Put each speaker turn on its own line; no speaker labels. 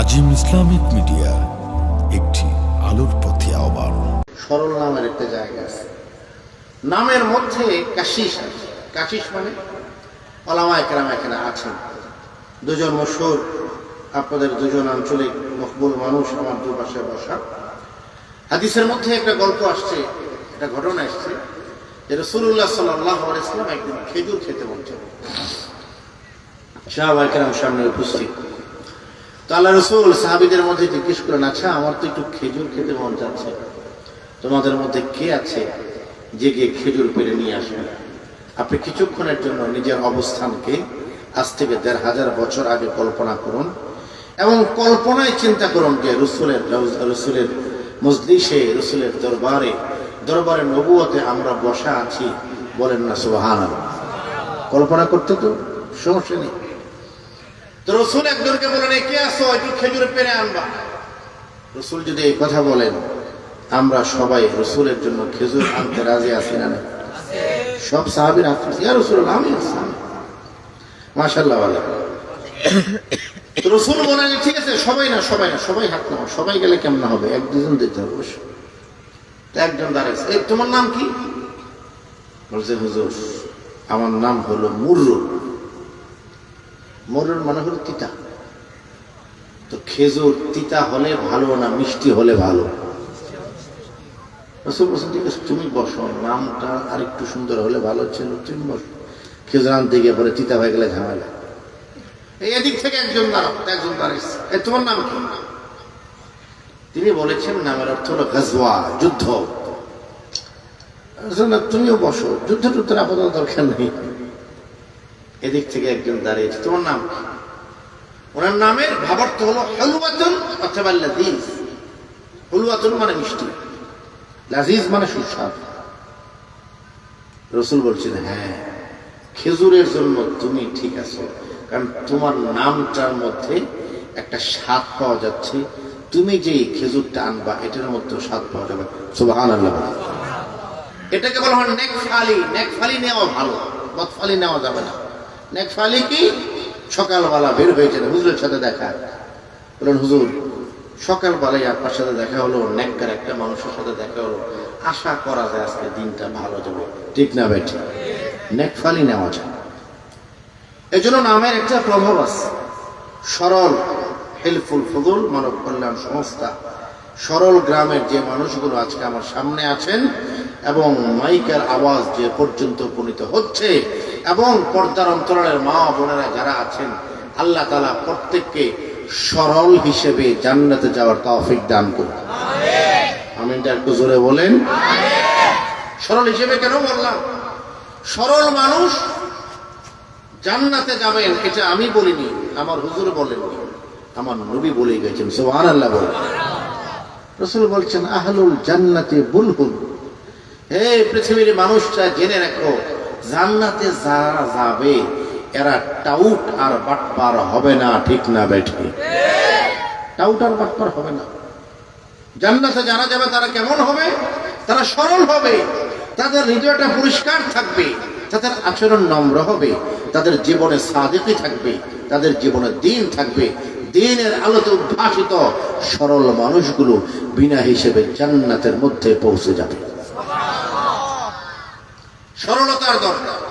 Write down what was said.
আজিম Islamic media, একটি আলোর পথে আহ্বান।
সরল নামের একটা জায়গা আছে। নামের মধ্যে কাশিস আছে। কাশিস মানে অলামায় কেরাম এখানে আছেন। দুজন মশুর আপনাদের দুজন আঞ্চলিক মকবুল মানুষ আমার দুপাশে বসা। হাদিসের মধ্যে একটা গল্প আসছে, একটা ঘটনা এসছে যে রসুল্লাহ সাল্লাহ ইসলাম একদিন খেজুর খেতে বলছেন। সাহাবাই কেরাম সামনে উপস্থিত। আল্লাহ রসুল সাহাবিদের মধ্যে জিজ্ঞেস করেন আচ্ছা আমার তো একটু খেজুর খেতে মন যাচ্ছে তোমাদের মধ্যে কে আছে যে গিয়ে খেজুর পেরে নিয়ে আসবে? আপনি কিছুক্ষণের জন্য নিজের অবস্থানকে আজ থেকে দেড় হাজার বছর আগে কল্পনা করুন এবং কল্পনায় চিন্তা করুন যে রসুলের রসুলের মজলিসে, রসুলের দরবারে দরবারে নবুয়তে আমরা বসা আছি বলেন না সুবাহান কল্পনা করতে তো সমস্যা নেই। তো রসুল একজনকে বলেন কে আসো একটু খেজুর পেরে আনবা। রসুল যদি এই কথা বলেন, আমরা সবাই রসুলের জন্য খেজুর আনতে রাজি আছি না? সব সাহাবির আসতেছে ইয়া রসুল আমি তো রসুল বলেন ঠিক আছে, সবাই না সবাই না, সবাই হাত নাও সবাই গেলে কেমন হবে? এক দুজন দিতে হবে অবশ্য। একজন দাঁড়িয়েছে এই তোমার নাম কি? বলছে, হুজুর, আমার নাম হলো মুর্রু। মরুর মানে হলো তিতা। তো খেজুর তিতা হলে ভালো না মিষ্টি হলে ভালো? তুমি বসো। নামটা আরেকটু সুন্দর হলে ভালো ছিল তুমি বসো। খেজুর আনতে গিয়ে পরে তিতা হয়ে গেলে ঝামেলা। এদিক থেকে একজন দাঁড়াও, একজন দাঁড়িয়েছে তোমার নাম কি? তিনি বলেছেন, নামের অর্থ হলো গাজওয়া, যুদ্ধ। তুমিও বসো। যুদ্ধ টুদ্ধের আপাতত দরকার নেই। এদিক থেকে একজন দাঁড়িয়েছে তোমার নাম কি? ওনার নামের ভাবার্থ হলো হলুয়াতুন অথবা লাজিজ হলুয়াতুন মানে মিষ্টি। লাজিজ মানে সুস্বাদ। রসুল বলছেন হ্যাঁ খেজুরের জন্য তুমি ঠিক আছো কারণ তোমার নামটার মধ্যে একটা স্বাদ পাওয়া যাচ্ছে। তুমি যে খেজুরটা আনবা এটার মধ্যে স্বাদ পাওয়া যাবে। সুবাহান আল্লাহ এটাকে বলা হয় নেকফালি। নেকফালি নেওয়া ভালো বদফালি নেওয়া যাবে না। নেকফালি কি? সকালবেলা বের হয়েছেন হুজুরের সাথে দেখা। বলেন হুজুর, সকালবেলায় আপনার সাথে দেখা হলো, নেককার একটা মানুষের সাথে দেখা হলো। আশা করা যায় আজকে দিনটা ভালো যাবে। ঠিক না, ভাই, ঠিক। নেকফালি নেওয়া যায়। এই জন্য নামের একটা প্রভাব আছে। সরল, হেল্পফুল ফজল, মানব কল্যাণ সংস্থা। সরল গ্রামের যে মানুষগুলো আজকে আমার সামনে আছেন এবং মাইকের আওয়াজ যে পর্যন্ত উপনীত হচ্ছে এবং পর্দার অন্তরালের মা বোনেরা যারা আছেন আল্লাহ তালা প্রত্যেককে সরল হিসেবে জান্নাতে যাওয়ার তৌফিক দান করুন। আমি একটু জোরে বলেন। সরল হিসেবে কেন বললাম? সরল মানুষ জান্নাতে যাবেন এটা আমি বলিনি আমার হুজুর বলেননি আমার নবী বলে গেছেন সোহান আল্লাহ বলেন রসুল বলছেন আহলুল জান্নাতে বুলহুল। হে পৃথিবীর মানুষটা জেনে রাখো জান্নাতে যারা যাবে, এরা টাউট আর বাটপার হবে না, ঠিক না বেঠে টাউট আর বাটপার হবে না। জান্নাতে যারা যাবে, তারা কেমন হবে? তারা সরল হবে। তাদের হৃদয়টা পরিষ্কার থাকবে। তাদের আচরণ নম্র হবে। তাদের জীবনে সাদিকি থাকবে। তাদের জীবনে দিন থাকবে। দিনের আলোতে উদ্ভাসিত সরল মানুষগুলো বিনা হিসেবে জান্নাতের মধ্যে পৌঁছে যাবে। সরলতার দরকার।